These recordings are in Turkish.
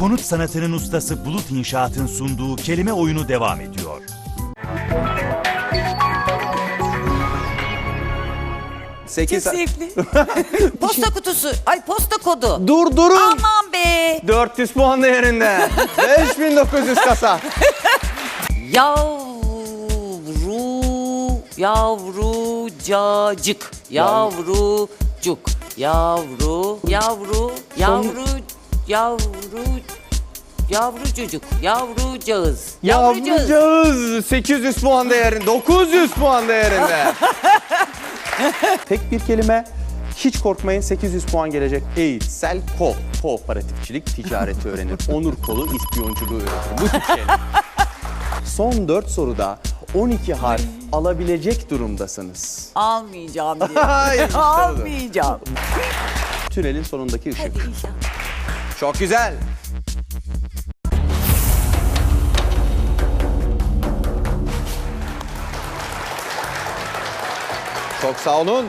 konut sanatının ustası Bulut İnşaat'ın sunduğu kelime oyunu devam ediyor. Çok 8 zevkli. posta kutusu. Ay posta kodu. Dur durun. Aman be. 400 puan değerinde. 5900 kasa. Yavru, yavrucacık, yavrucuk, yavru, yavru, yavru, yavru, yavrucucuk, yavrucağız, Yavrucağız 800 puan değerinde. 900 puan değerinde. Tek bir kelime. Hiç korkmayın 800 puan gelecek. Eğitsel kol. Kooperatifçilik, ticareti öğrenir. Onur kolu, ispiyonculuğu öğrenir. Bu tip şeyler. Son 4 soruda 12 harf alabilecek durumdasınız. Almayacağım diye. Hayır, işte. Almayacağım. Tünelin sonundaki ışık. Hadi inşallah. Çok güzel. Çok sağ olun.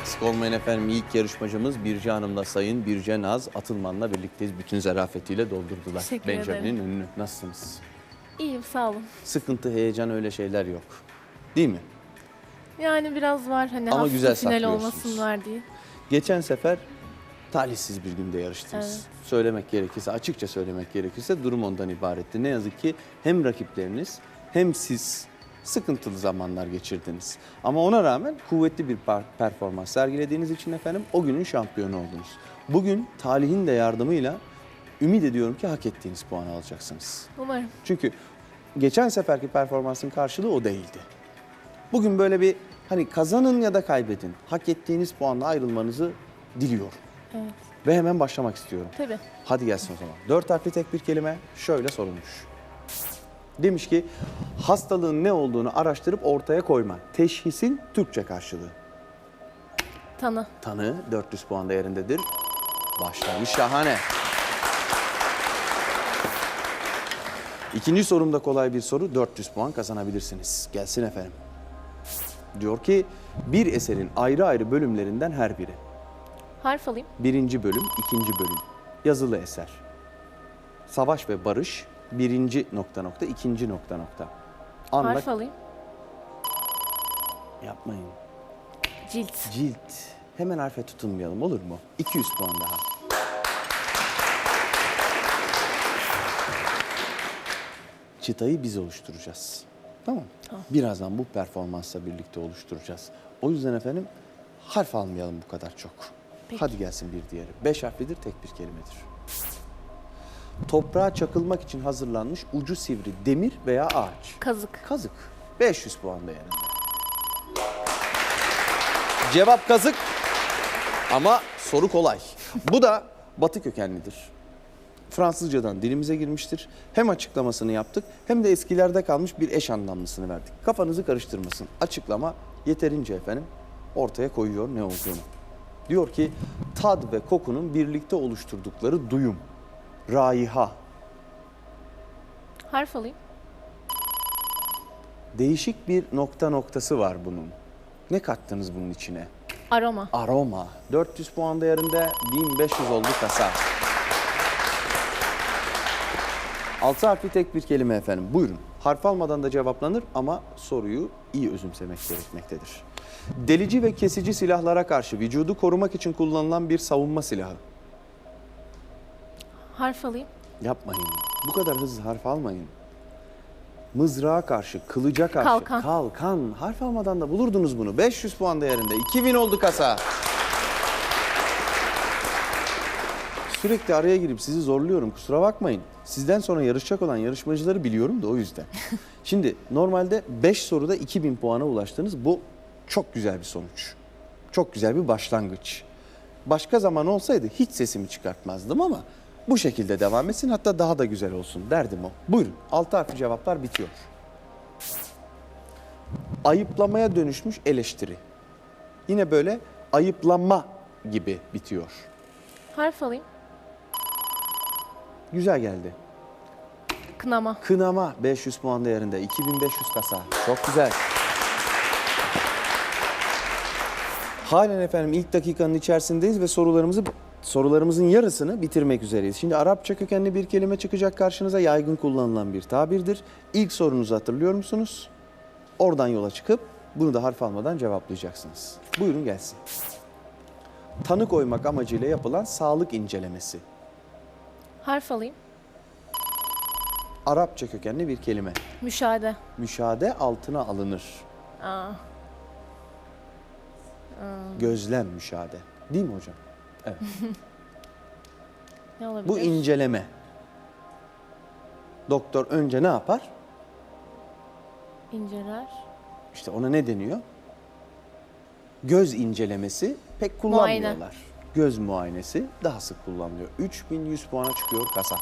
Eksik olmayın efendim ilk yarışmacımız Birce Hanım'la Sayın Birce Naz Atılman'la birlikteyiz. Bütün zarafetiyle doldurdular Teşekkür Benjamin'in ederim. önünü. Nasılsınız? İyiyim sağ olun. Sıkıntı, heyecan öyle şeyler yok. Değil mi? Yani biraz var hani Ama güzel final saklıyorsunuz. olmasın var diye. Geçen sefer talihsiz bir günde yarıştınız. Evet. Söylemek gerekirse, açıkça söylemek gerekirse durum ondan ibaretti. Ne yazık ki hem rakipleriniz hem siz sıkıntılı zamanlar geçirdiniz. Ama ona rağmen kuvvetli bir performans sergilediğiniz için efendim o günün şampiyonu oldunuz. Bugün talihin de yardımıyla ümit ediyorum ki hak ettiğiniz puanı alacaksınız. Umarım. Çünkü geçen seferki performansın karşılığı o değildi. Bugün böyle bir hani kazanın ya da kaybedin. Hak ettiğiniz puanla ayrılmanızı diliyorum. Evet. Ve hemen başlamak istiyorum. Tabii. Hadi gelsin o zaman. Dört harfli tek bir kelime şöyle sorulmuş. Demiş ki hastalığın ne olduğunu araştırıp ortaya koyma. Teşhisin Türkçe karşılığı. Tanı. Tanı 400 puan değerindedir. Başlamış şahane. İkinci sorumda kolay bir soru. 400 puan kazanabilirsiniz. Gelsin efendim. Diyor ki bir eserin ayrı ayrı bölümlerinden her biri. Harf alayım. Birinci bölüm, ikinci bölüm. Yazılı eser. Savaş ve barış, birinci nokta nokta, ikinci nokta nokta. Anla... Harf alayım. Yapmayın. Cilt. Cilt. Hemen harfe tutunmayalım olur mu? 200 puan daha. Çıtayı biz oluşturacağız. Tamam. Birazdan bu performansla birlikte oluşturacağız. O yüzden efendim harf almayalım bu kadar çok. Peki. Hadi gelsin bir diğeri. Beş harflidir, tek bir kelimedir. Toprağa çakılmak için hazırlanmış ucu sivri demir veya ağaç. Kazık. Kazık. 500 puan değerinde. Cevap kazık ama soru kolay. Bu da batı kökenlidir. Fransızcadan dilimize girmiştir. Hem açıklamasını yaptık hem de eskilerde kalmış bir eş anlamlısını verdik. Kafanızı karıştırmasın. Açıklama yeterince efendim ortaya koyuyor ne olduğunu. Diyor ki tad ve kokunun birlikte oluşturdukları duyum. Raiha. Harf alayım. Değişik bir nokta noktası var bunun. Ne kattınız bunun içine? Aroma. Aroma. 400 puan değerinde 1500 oldu kasa. Altı harfli tek bir kelime efendim. Buyurun. Harf almadan da cevaplanır ama soruyu iyi özümsemek gerekmektedir. Delici ve kesici silahlara karşı vücudu korumak için kullanılan bir savunma silahı. Harf alayım. Yapmayın. Bu kadar hızlı harf almayın. Mızrağa karşı, kılıca karşı. Kalkan. Kalkan. Harf almadan da bulurdunuz bunu. 500 puan değerinde. 2000 oldu kasa. Sürekli araya girip sizi zorluyorum. Kusura bakmayın. Sizden sonra yarışacak olan yarışmacıları biliyorum da o yüzden. Şimdi normalde 5 soruda 2000 puana ulaştınız. Bu çok güzel bir sonuç. Çok güzel bir başlangıç. Başka zaman olsaydı hiç sesimi çıkartmazdım ama bu şekilde devam etsin hatta daha da güzel olsun derdim o. Buyurun altı harfli cevaplar bitiyor. Ayıplamaya dönüşmüş eleştiri. Yine böyle ayıplama gibi bitiyor. Harf alayım. Güzel geldi. Kınama. Kınama 500 puan değerinde 2500 kasa. Çok güzel. Halen efendim ilk dakikanın içerisindeyiz ve sorularımızı sorularımızın yarısını bitirmek üzereyiz. Şimdi Arapça kökenli bir kelime çıkacak karşınıza yaygın kullanılan bir tabirdir. İlk sorunuzu hatırlıyor musunuz? Oradan yola çıkıp bunu da harf almadan cevaplayacaksınız. Buyurun gelsin. Tanı koymak amacıyla yapılan sağlık incelemesi. Harf alayım. Arapça kökenli bir kelime. Müşahede. Müşahede altına alınır. Aa, Gözlem müşahede. Değil mi hocam? Evet. ne olabilir? Bu inceleme. Doktor önce ne yapar? İnceler. İşte ona ne deniyor? Göz incelemesi pek kullanmıyorlar. Göz muayenesi daha sık kullanılıyor. 3100 puana çıkıyor kasa.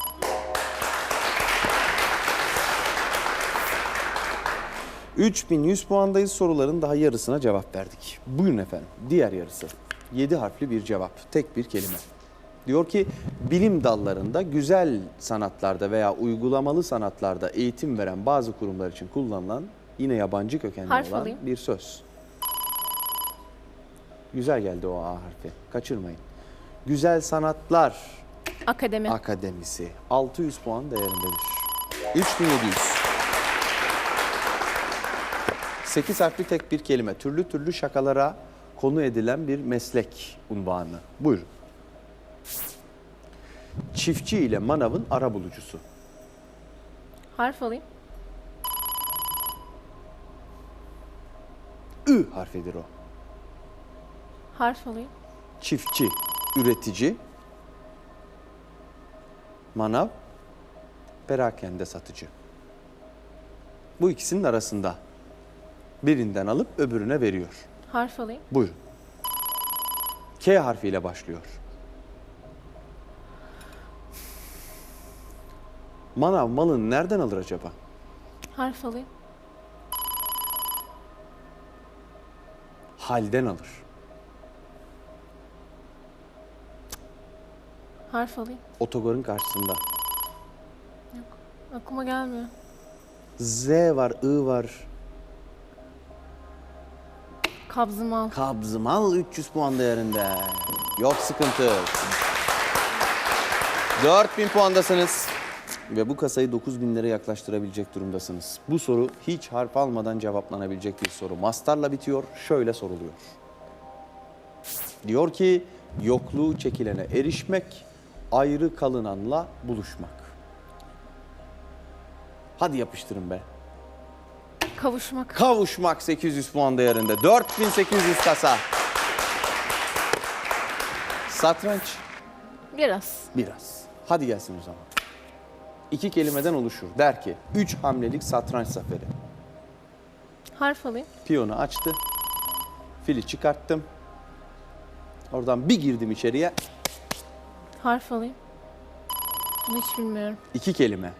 ...3100 puandayız soruların daha yarısına cevap verdik. Buyurun efendim diğer yarısı. 7 harfli bir cevap, tek bir kelime. Diyor ki bilim dallarında güzel sanatlarda veya uygulamalı sanatlarda eğitim veren bazı kurumlar için kullanılan yine yabancı kökenli Harf olan alayım. bir söz. Güzel geldi o A harfi. Kaçırmayın. Güzel Sanatlar Akademi. Akademisi 600 puan değerindedir. 3700. 8 harfli tek bir kelime. Türlü türlü şakalara konu edilen bir meslek unvanı. Buyurun. Çiftçi ile manavın ara bulucusu. Harf alayım. Ü harfidir o. Harf alayım. Çiftçi, üretici, manav, perakende satıcı. Bu ikisinin arasında birinden alıp öbürüne veriyor. Harf alayım. Buyurun. K harfiyle başlıyor. Manav malını nereden alır acaba? Harf alayım. Halden alır. Harf alayım. Otogarın karşısında. Aklıma gelmiyor. Z var, I var. Kabzımal. Kabzımal 300 puan değerinde. Yok sıkıntı. 4000 puandasınız. Ve bu kasayı 9000 lira yaklaştırabilecek durumdasınız. Bu soru hiç harf almadan cevaplanabilecek bir soru. Mastarla bitiyor, şöyle soruluyor. Diyor ki, yokluğu çekilene erişmek, ayrı kalınanla buluşmak. Hadi yapıştırın be. Kavuşmak. Kavuşmak 800 puan değerinde. 4800 kasa. Satranç Biraz. biraz. Hadi gelsin o zaman. İki kelimeden oluşur. Der ki 3 hamlelik satranç zaferi. Harf alayım. Piyonu açtı. Fili çıkarttım. Oradan bir girdim içeriye. Harf alayım. Bunu hiç bilmiyorum. İki kelime.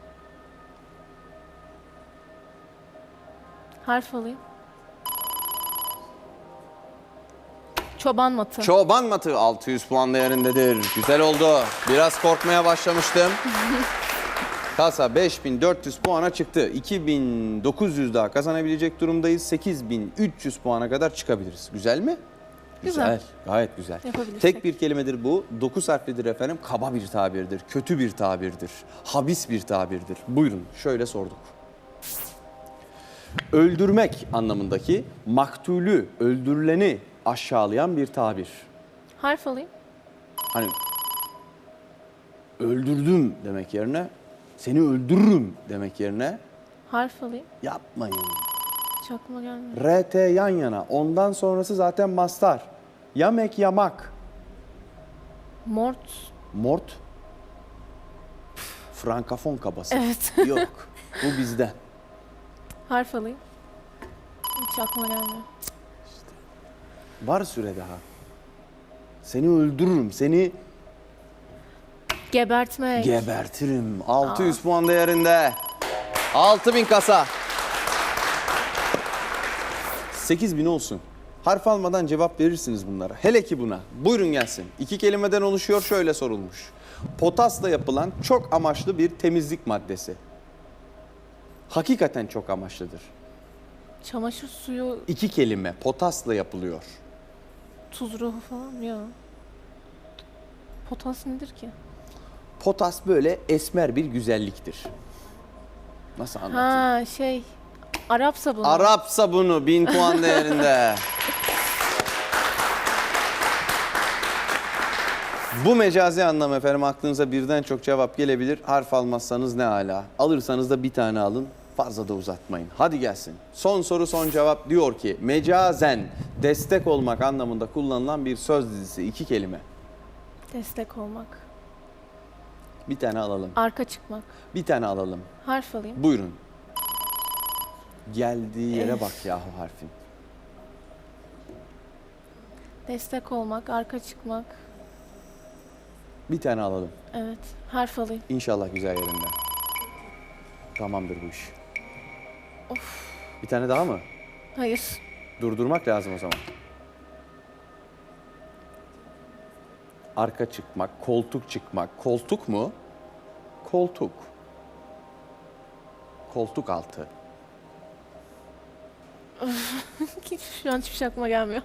Harf alayım. Çoban matı. Çoban matı 600 puan değerindedir. Güzel oldu. Biraz korkmaya başlamıştım. Kasa 5400 puana çıktı. 2900 daha kazanabilecek durumdayız. 8300 puana kadar çıkabiliriz. Güzel mi? Güzel. Gayet güzel. Tek bir kelimedir bu. 9 harflidir efendim. Kaba bir tabirdir. Kötü bir tabirdir. Habis bir tabirdir. Buyurun şöyle sorduk. Öldürmek anlamındaki maktulü, öldürüleni aşağılayan bir tabir. Harf alayım. Hani öldürdüm demek yerine seni öldürürüm demek yerine Harf alayım. yapmayın. Hiç aklıma gelmiyor. RT yan yana. Ondan sonrası zaten mastar. Yamek yamak. Mort. Mort. Frankafon kabası. Evet. Yok. Bu bizden. Harf alayım. Hiç aklıma gelmiyor. Var süre daha. Seni öldürürüm. Seni Gebertmek. gebertirim. 600 puan değerinde. 6000 kasa. 8000 olsun. Harf almadan cevap verirsiniz bunlara. Hele ki buna. Buyurun gelsin. İki kelimeden oluşuyor şöyle sorulmuş. Potasla yapılan çok amaçlı bir temizlik maddesi. Hakikaten çok amaçlıdır. Çamaşır suyu, İki kelime potasla yapılıyor. tuz ruhu falan mı? Yok. Potas nedir ki? Potas böyle esmer bir güzelliktir. Nasıl anlatayım? Ha şey Arap sabunu. Arap sabunu 1000 puan değerinde. Bu mecazi anlam efendim aklınıza birden çok cevap gelebilir. Harf almazsanız ne ala. Alırsanız da bir tane alın. Fazla da uzatmayın. Hadi gelsin. Son soru son cevap diyor ki mecazen destek olmak anlamında kullanılan bir söz dizisi iki kelime. Destek olmak. Bir tane alalım. Arka çıkmak. Bir tane alalım. Harf alayım. Buyurun. Geldiği yere bak yahu harfin. Destek olmak, arka çıkmak. Bir tane alalım. Evet. Harf alayım. İnşallah güzel yerinde. Tamamdır bu iş. Bir tane daha mı? Hayır. Durdurmak lazım o zaman. Arka çıkmak, koltuk çıkmak. Koltuk mu? Koltuk. Koltuk altı. Şu an hiçbir şey aklıma gelmiyor.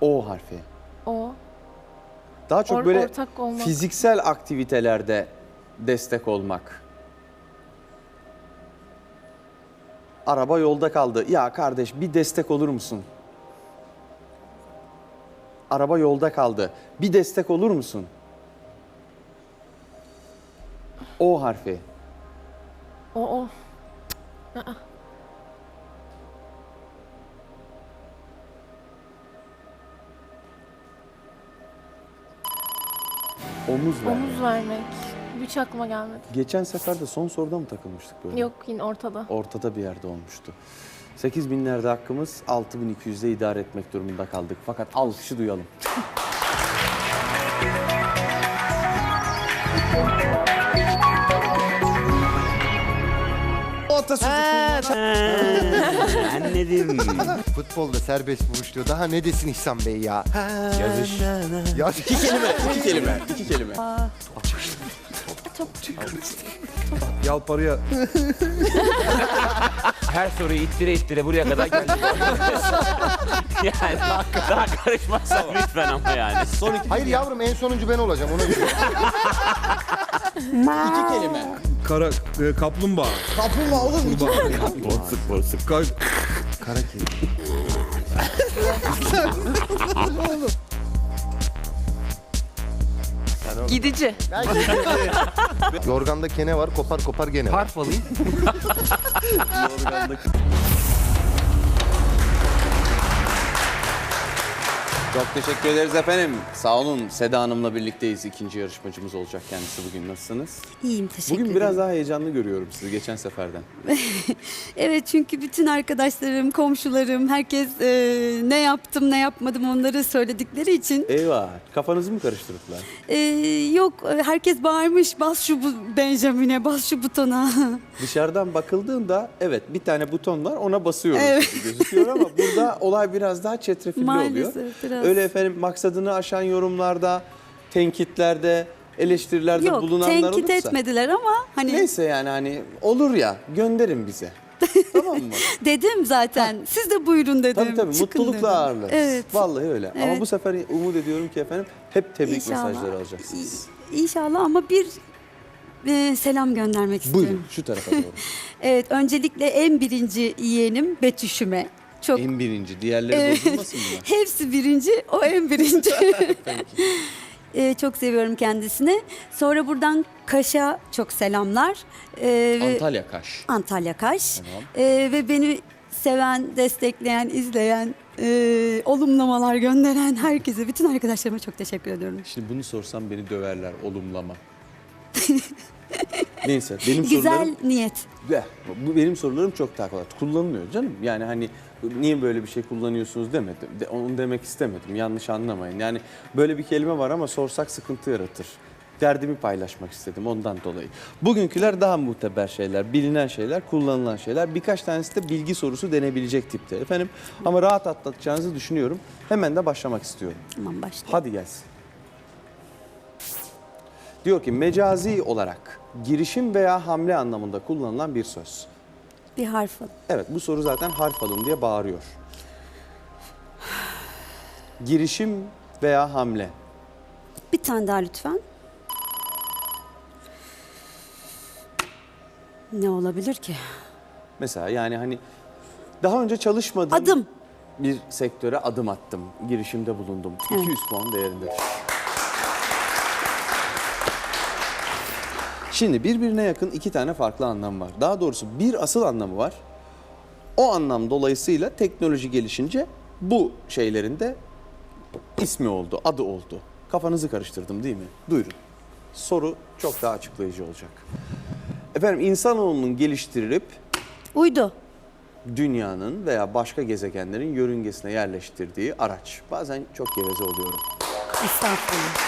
O harfi. O. Daha çok Or- böyle fiziksel aktivitelerde destek olmak. Araba yolda kaldı. Ya kardeş bir destek olur musun? Araba yolda kaldı. Bir destek olur musun? O harfi. O o. Omuz ver. Omuz vermek. Hiç aklıma gelmedi. Geçen sefer de son soruda mı takılmıştık böyle? Yok yine ortada. Ortada bir yerde olmuştu. 8 binlerde hakkımız 6200'de idare etmek durumunda kaldık. Fakat alkışı duyalım. Anladım. Futbolda serbest vuruş diyor. Daha ne desin İhsan Bey ya? Yazış. Ya İki kelime, iki kelime, iki kelime. yalparıya Her soruyu ittire ittire buraya kadar geldik. yani daha karışmazsan lütfen ama yani. Son iki, Hayır yavrum en sonuncu ben olacağım ona göre. iki kelime. Kara e, kaplumbağa. Kaplumbağa olur mu? Borsuk borsuk. Ka- Kara kedi. Gidici. Yorganda kene var kopar kopar gene var. Harf alayım. Çok teşekkür ederiz efendim. Sağ olun. Seda Hanım'la birlikteyiz. İkinci yarışmacımız olacak kendisi bugün. Nasılsınız? İyiyim teşekkür Bugün ederim. biraz daha heyecanlı görüyorum sizi geçen seferden. Evet çünkü bütün arkadaşlarım, komşularım, herkes e, ne yaptım ne yapmadım onları söyledikleri için Eyvah. Kafanızı mı karıştırdılar? e, yok e, herkes bağırmış bas şu bu Benjamin'e bas şu butona. Dışarıdan bakıldığında evet bir tane buton var ona basıyoruz Evet. gözüküyor ama burada olay biraz daha çetrefilli oluyor. Maalesef biraz. Öyle efendim maksadını aşan yorumlarda, tenkitlerde, eleştirilerde yok bulunanlar tenkit olursa. etmediler ama hani Neyse yani hani olur ya gönderin bize. tamam mı? dedim zaten siz de buyurun dedim. Tabii tabii çıkın mutlulukla dedim. ağırlarız. Evet. Vallahi öyle. Ama Evet. bu sefer umut ediyorum ki efendim hep tebrik İnşallah. mesajları alacaksınız. İ- İnşallah ama bir e, selam göndermek istiyorum. Buyurun şu tarafa doğru. Evet öncelikle en birinci yeğenim Betüş'üme. Çok en birinci. Diğerleri bozulmasın bunlar. Hepsi birinci, o en birinci. Ee, çok seviyorum kendisini. Sonra buradan Kaş'a çok selamlar. Ee, ve- Antalya Kaş. Antalya Kaş. Tamam. Ee, ve beni seven, destekleyen, izleyen, e, olumlamalar gönderen herkese, bütün arkadaşlarıma çok teşekkür ediyorum. Şimdi bunu sorsam beni döverler olumlama. Neyse benim Güzel sorularım niyet. Ya, bu benim sorularım çok daha kolay. Kullanılıyor canım. Yani hani niye böyle bir şey kullanıyorsunuz demedim. De, onu demek istemedim. Yanlış anlamayın. Yani böyle bir kelime var ama sorsak sıkıntı yaratır. Derdimi paylaşmak istedim ondan dolayı. Bugünküler daha muteber şeyler, bilinen şeyler, kullanılan şeyler. Birkaç tanesi de bilgi sorusu denebilecek tipte efendim. Ama rahat atlatacağınızı düşünüyorum. Hemen de başlamak istiyorum. Tamam başlayalım. Hadi gelsin. Diyor ki mecazi olarak girişim veya hamle anlamında kullanılan bir söz. Bir harf al. Evet bu soru zaten harf alın diye bağırıyor. Girişim veya hamle. Bir tane daha lütfen. Ne olabilir ki? Mesela yani hani daha önce çalışmadığım Adım. bir sektöre adım attım. Girişimde bulundum. 200 puan değerindedir. Şimdi birbirine yakın iki tane farklı anlam var. Daha doğrusu bir asıl anlamı var. O anlam dolayısıyla teknoloji gelişince bu şeylerin de ismi oldu, adı oldu. Kafanızı karıştırdım değil mi? Buyurun. Soru çok daha açıklayıcı olacak. Efendim insanoğlunun geliştirilip Uydu. dünyanın veya başka gezegenlerin yörüngesine yerleştirdiği araç. Bazen çok geveze oluyorum. Estağfurullah.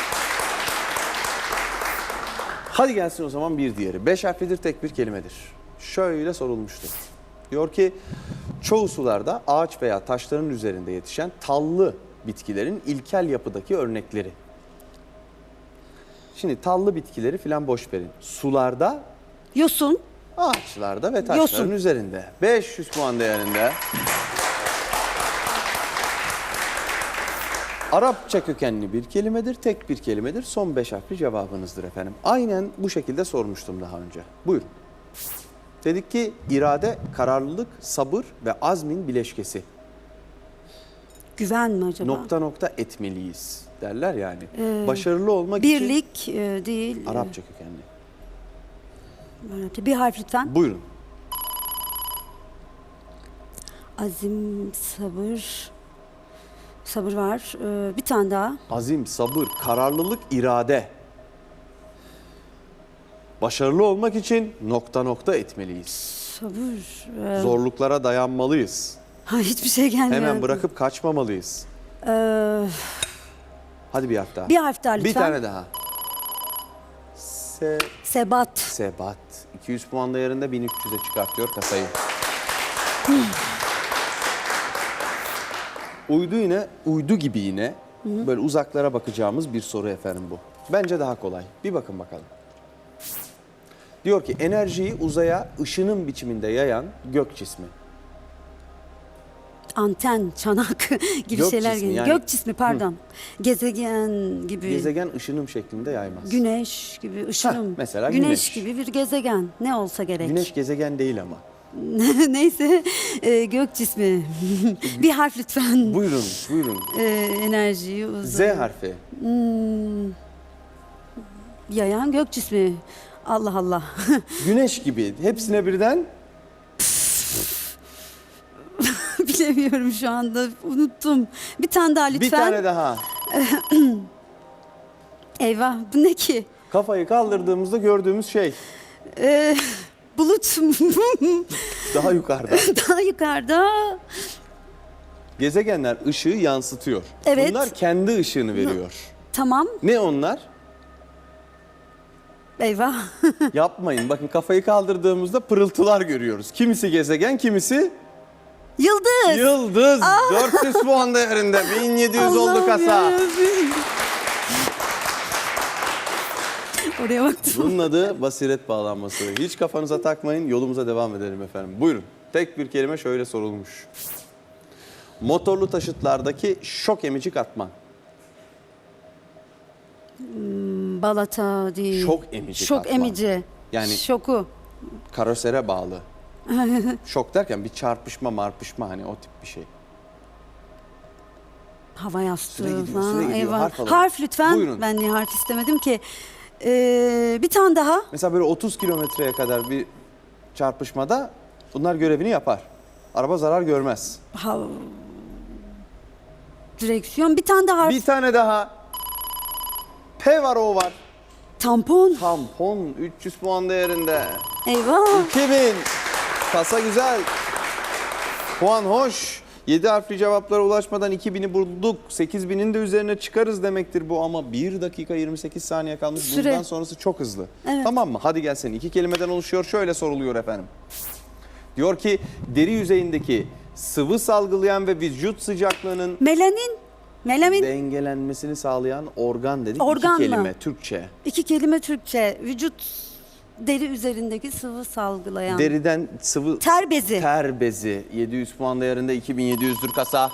Hadi gelsin o zaman bir diğeri. Beş harflidir tek bir kelimedir. Şöyle sorulmuştu. Diyor ki çoğu sularda ağaç veya taşların üzerinde yetişen tallı bitkilerin ilkel yapıdaki örnekleri. Şimdi tallı bitkileri filan boş verin. Sularda, Yosun. ağaçlarda ve taşların Yosun. üzerinde. 500 puan değerinde. Arapça kökenli bir kelimedir, tek bir kelimedir. Son beş harfli cevabınızdır efendim. Aynen bu şekilde sormuştum daha önce. Buyurun. Dedik ki irade, kararlılık, sabır ve azmin bileşkesi. Güven mi acaba? Nokta nokta etmeliyiz derler yani. Başarılı olmak için Birlik e, değil. e, Arapça kökenli. Arapça. Bir harf lütfen. Buyurun. Azim, sabır. Sabır var. Ee, bir tane daha. Azim, sabır, kararlılık, irade. Başarılı olmak için nokta nokta etmeliyiz. Sabır. Ee, Zorluklara dayanmalıyız. ha, hiçbir şey gelmiyor. Hemen bırakıp kaçmamalıyız. Ee, Hadi bir harf daha. bir harf daha lütfen. Bir tane daha. Se, Sebat. sebat. 200 puan değerinde 1300'e çıkartıyor kasayı. Uydu yine, uydu gibi yine böyle uzaklara bakacağımız bir soru efendim bu. Bence daha kolay. Bir bakın bakalım. Diyor ki enerjiyi uzaya ışının biçiminde yayan gök cismi. Anten, çanak gibi Gök şeyler cismi, geliyor. yani- Gök cismi pardon. Gezegen gibi. Gezegen ışınım şeklinde yaymaz. Güneş gibi ışınım. mesela güneş, güneş. gibi bir gezegen. Ne olsa gerek. Güneş gezegen değil ama. Neyse e, gök cismi. bir harf lütfen. Buyurun, buyurun. E, enerjiyi Z uzun. harfi. Yayan gök cismi. Allah Allah. Güneş gibi. Hepsine birden Bilemiyorum şu anda. Unuttum. Bir tane daha lütfen. bir tane daha. Eyvah bu ne ki? Kafayı kaldırdığımızda gördüğümüz şey Ee, bulut daha yukarıda. daha yukarıda. Gezegenler ışığı yansıtıyor. Evet. Bunlar kendi ışığını veriyor. Tamam. Ne onlar? Eyvah. Yapmayın. Bakın kafayı kaldırdığımızda pırıltılar görüyoruz. Kimisi gezegen, kimisi Yıldız. yıldız. 400 puan değerinde. 1700 oldu Allah'ım kasa. yarabbim. Oraya baktım. Bunun adı basiret bağlanması. Hiç kafanıza takmayın. Yolumuza devam edelim efendim. Buyurun. Tek bir kelime şöyle sorulmuş. Motorlu taşıtlardaki şok emici katman. Balata değil. Şok emici Şok katman. emici. Yani- Şoku. Karosere bağlı. Şok derken bir çarpışma marpışma hani o tip bir şey. Hava yastığı Süre gidiyor, falan. süre gidiyor. Harf Harf, lütfen. Buyurun. Ben niye harf istemedim ki? Ee, bir tane daha. Mesela böyle 30 kilometreye kadar bir çarpışmada bunlar görevini yapar. Araba zarar görmez. Ha, direksiyon. Bir tane daha. Bir tane daha. P var O var. Tampon. Tampon 300 puan değerinde. Eyvah. 2000. Kasa güzel. Puan hoş. 7 harfli cevaplara ulaşmadan 2000'i bulduk. 8000'in de üzerine çıkarız demektir bu ama 1 dakika 28 saniye kalmış. Süre. Bundan sonrası çok hızlı. Evet. Tamam mı? Hadi gelsin. İki kelimeden oluşuyor. Şöyle soruluyor efendim. Diyor ki deri yüzeyindeki sıvı salgılayan ve vücut sıcaklığının Melanin. Melamin. dengelenmesini sağlayan organ dedik. Organ mı? İki kelime Türkçe. İki kelime Türkçe. Vücut deri üzerindeki sıvı salgılayan. Deriden sıvı Ter bezi. ter bezi 700 puan değerinde 2700'dür kasa.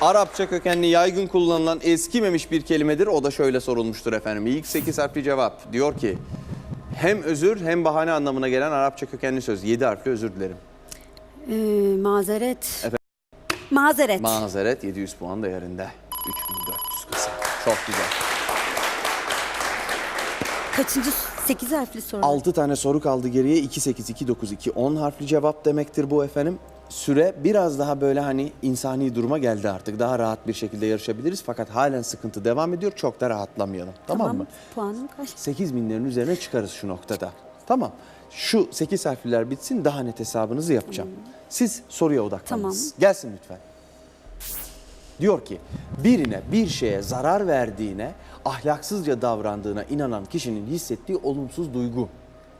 Arapça kökenli yaygın kullanılan eskimemiş bir kelimedir. O da şöyle sorulmuştur efendim. İlk 8 harfli cevap diyor ki hem özür hem bahane anlamına gelen Arapça kökenli söz. 7 harfli özür dilerim. Ee, mazeret. Efendim? Mazeret. Mazeret 700 puan değerinde. 3400 kasa. Çok güzel. Kaçıncı? 8 harfli soru. 6 tane soru kaldı geriye. 2 8 2 9 2 10 harfli cevap demektir bu efendim. Süre biraz daha böyle hani insani duruma geldi artık. Daha rahat bir şekilde yarışabiliriz fakat halen sıkıntı devam ediyor. Çok da rahatlamayalım. Tamam, mı? Puanım kaç? 8 binlerin üzerine çıkarız şu noktada. Tamam. Şu 8 harfler bitsin daha net hesabınızı yapacağım. Siz soruya odaklanınız. Gelsin lütfen. Diyor ki birine bir şeye zarar verdiğine, ahlaksızca davrandığına inanan kişinin hissettiği olumsuz duygu.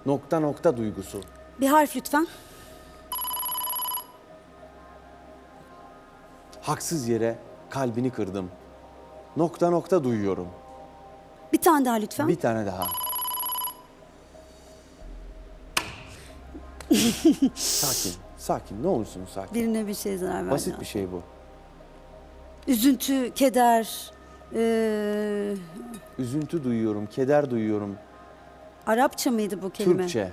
Nokta nokta duygusu. Bir harf lütfen. Haksız yere kalbini kırdım. Nokta nokta duyuyorum. Bir tane daha lütfen. Bir tane daha. sakin, sakin. Ne olursunuz sakin. Birine bir şey zarar verdi. Basit bir şey bu. Üzüntü, keder, ee, Üzüntü duyuyorum, keder duyuyorum. Arapça mıydı bu kelime? Türkçe.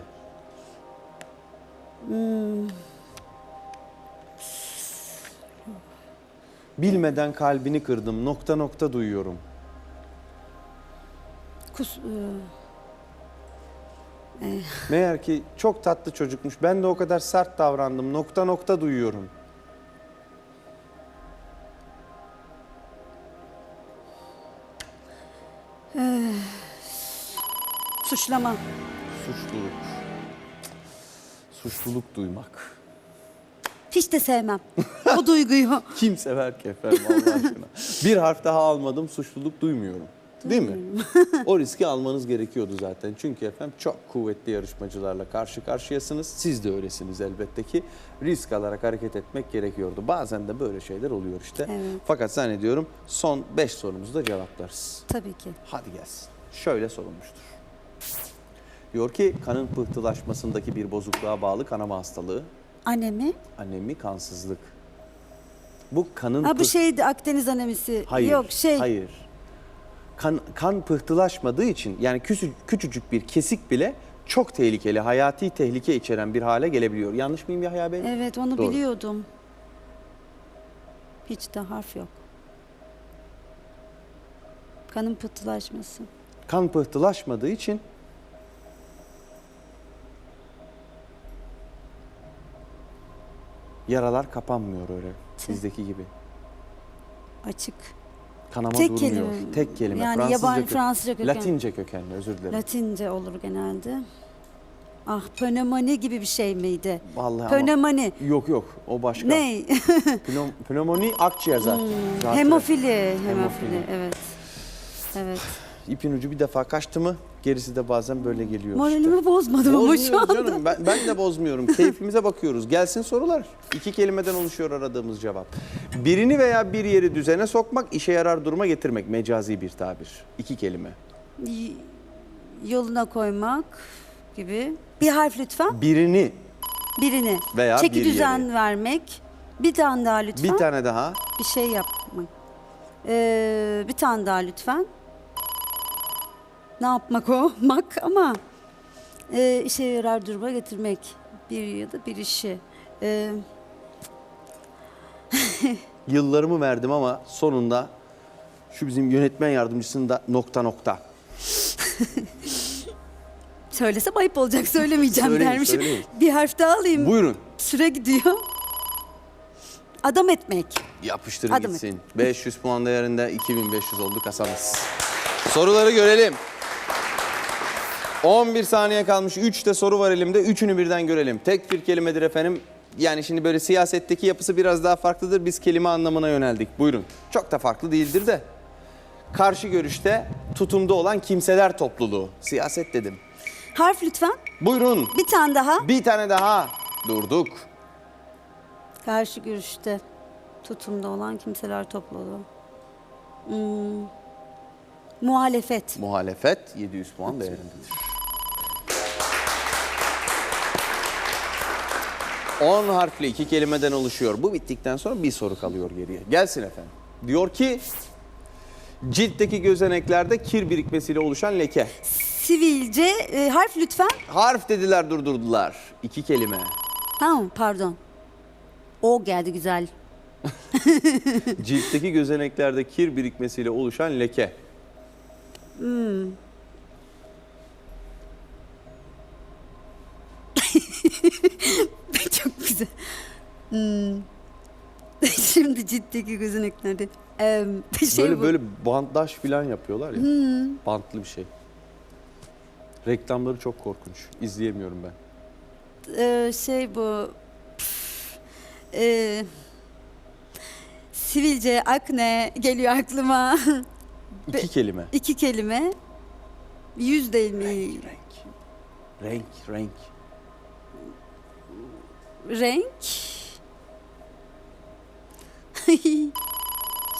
Bilmeden kalbini kırdım. Nokta nokta duyuyorum. Kus, ee, Meğer ki çok tatlı çocukmuş. Ben de o kadar sert davrandım. Nokta nokta duyuyorum. Suçlama. Suçluluk. Suçluluk duymak. Hiç de sevmem. o duyguyu. Kim sever ki efendim Allah aşkına? Bir harf daha almadım, suçluluk duymuyorum. Değil mi? o riski almanız gerekiyordu zaten. Çünkü efendim çok kuvvetli yarışmacılarla karşı karşıyasınız. Siz de öylesiniz elbette ki. Risk alarak hareket etmek gerekiyordu. Bazen de böyle şeyler oluyor işte. Evet. Fakat zannediyorum son 5 sorumuzu da cevaplarız. Tabii ki. Hadi gelsin. Şöyle sorulmuştur. Diyor ki kanın pıhtılaşmasındaki bir bozukluğa bağlı kanama hastalığı, Anemi. anemi kansızlık. Bu kanın Ha bu pıh- şeydi Akdeniz anemisi. Hayır. Yok şey. Hayır. Kan, kan pıhtılaşmadığı için yani küçü- küçücük bir kesik bile çok tehlikeli, hayati tehlike içeren bir hale gelebiliyor. Yanlış mıyım Yahya Bey? Evet onu Doğru. biliyordum. Hiç de harf yok. Kanın pıhtılaşması. Kan pıhtılaşmadığı için yaralar kapanmıyor öyle bizdeki gibi. Açık. Kanama Tek durmuyor. kelime. Tek kelime. Yani Fransızca yabancı- kö- Fransızca köken. Latince kökenli özür dilerim. Latince olur genelde. Ah pnömoni gibi bir şey miydi? Vallahi ama- Pnömoni. Yok yok o başka. Ne? Pnöm- pnömoni akciğer zaten. Rahat Hemofili. Hemofili. Hemofili. Evet. Evet. İpin ucu bir defa kaçtı mı gerisi de bazen böyle geliyor Moralimi işte. bozmadım ama şu anda. canım. Ben, ben de bozmuyorum. Keyfimize bakıyoruz. Gelsin sorular. İki kelimeden oluşuyor aradığımız cevap. Birini veya bir yeri düzene sokmak, işe yarar duruma getirmek. Mecazi bir tabir. İki kelime. Y- Yoluna koymak gibi. Bir harf lütfen. Birini Birini. Veya Çeki bir düzen yeri. vermek. Bir tane daha lütfen. bir tane daha. Bir şey yapmak. Ee, bir tane daha lütfen. Ne yapmak o? Mak ama e, işe yarar duruma getirmek. Bir ya da bir işi. Ee, Yıllarımı verdim ama sonunda şu bizim yönetmen yardımcısının da nokta nokta. söylesem ayıp olacak söylemeyeceğim Söyleyin, dermişim. söyleyin. Bir harf daha alayım. Buyurun. Süre gidiyor. Adam etmek. Yapıştırın Hadi gitsin. 500 puan değerinde 2500 oldu kasamız. Soruları görelim. 11 saniye kalmış. 3 de soru var elimde. Üçünü birden görelim. Tek bir kelimedir efendim. Yani şimdi böyle siyasetteki yapısı biraz daha farklıdır. Biz kelime anlamına yöneldik. Buyurun. Çok da farklı değildir de. Karşı görüşte tutumda olan kimseler topluluğu. Siyaset dedim. Harf lütfen. Buyurun. Bir tane daha. Bir tane daha. Durduk. Karşı görüşte tutumda olan kimseler topluluğu. Hmm. Muhalefet. Muhalefet 700 puan değerindedir. 10 harfli iki kelimeden oluşuyor. Bu bittikten sonra bir soru kalıyor geriye. Gelsin efendim. Diyor ki ciltteki gözeneklerde kir birikmesiyle oluşan leke. Sivilce e, harf lütfen. Harf dediler durdurdular. İki kelime. Ha pardon. O geldi güzel. Ciltteki gözeneklerde kir birikmesiyle oluşan leke. Çok güzel. Hmm. Şimdi ciddeki gözeneklerde. Ee, şey böyle bu. böyle bandaj falan yapıyorlar ya. Bantlı bir şey. Reklamları çok korkunç. İzleyemiyorum ben. Ee, şey bu. Püf. Ee, sivilce, akne geliyor aklıma. İki kelime. İki kelime. Yüz değil mi? Renk. Renk, renk. Renk.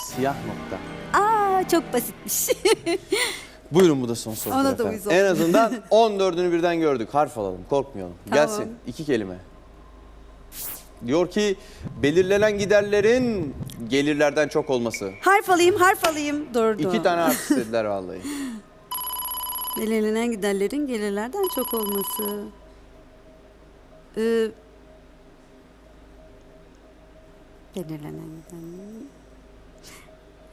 Siyah nokta. Aa çok basitmiş. Buyurun bu da son soru. Ona da uyuz. En azından 14'ünü birden gördük. Harf alalım, korkmayalım. Tamam. Gelsin. iki kelime. Diyor ki belirlenen giderlerin gelirlerden çok olması. harf alayım, harf alayım. Durdu. İki tane harf istediler vallahi. Belirlenen giderlerin gelirlerden çok olması. Ee, belirlenen giderlerin...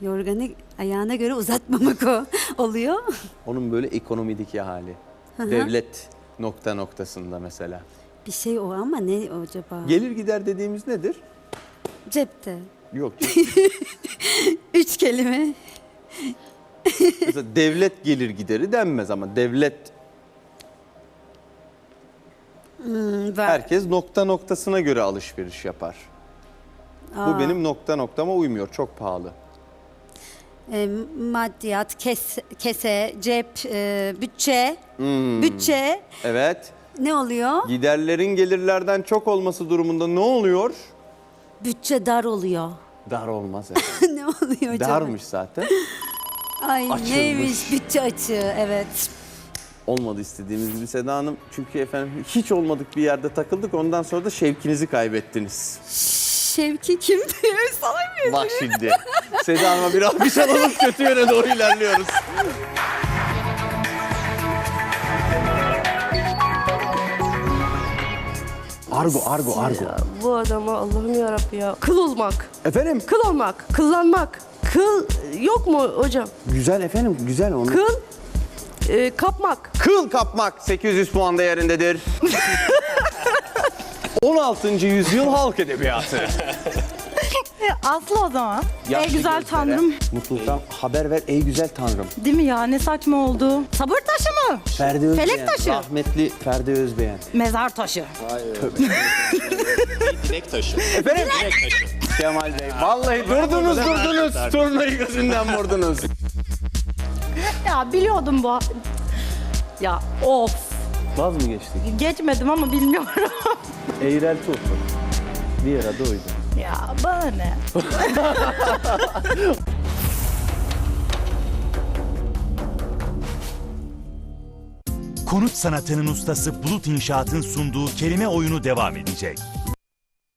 Yorganı ayağına göre uzatmamak o oluyor. Onun böyle ekonomideki hali. Devlet nokta noktasında mesela. Bir şey o ama ne acaba? Gelir gider dediğimiz nedir? Cepte. Yok. Üç kelime. mesela devlet gelir gideri denmez ama devlet Hmm, herkes nokta noktasına göre alışveriş yapar. Bu Aa, benim nokta noktama uymuyor. Çok pahalı. e, maddiyat, kes, kese, cep, e, bütçe. Hmm. Bütçe Evet. ne oluyor? Giderlerin gelirlerden çok olması durumunda ne oluyor? Bütçe dar oluyor. Dar olmaz efendim. ne oluyor acaba? Darmış zaten. Ay Açılmış. neymiş bütçe açığı evet. Olmadı istediğimiz gibi Seda Hanım. Çünkü efendim hiç olmadık bir yerde takıldık. Ondan sonra da şevkinizi kaybettiniz. Şevki kimdi? Sana mı? Bak şimdi. Seda Hanım'a bir alkış alalım. Kötü yöne doğru ilerliyoruz. Argo, argo, argo. Bu adama Allah'ım yarabbi ya. Kıl olmak. Efendim? Kıl olmak. Kıllanmak. Kıl yok mu hocam? Güzel efendim, güzel onu. Kıl e, kapmak. Kıl kapmak 800 puan değerindedir. 16. yüzyıl halk edebiyatı. Aslı o zaman. Yaşlı ey güzel gözlere tanrım. Mutluluktan haber ver ey güzel tanrım. Değil mi ya? Ne saçma oldu. Sabır taşı mı? Ferdi Özbeğen. Felek taşı. Rahmetli Ferdi Özbeğen. Mezar taşı. Efendim? Kemal Bey. Vallahi durdunuz durdunuz. Turnayı gözünden vurdunuz. Ya biliyordum bu. Ya of. Vaz mı geçtik? Geçmedim ama bilmiyorum. Eğrelti olsun. Diğer adı oydu. ya bana ne? Konut sanatının ustası Bulut İnşaat'ın sunduğu kelime oyunu devam edecek.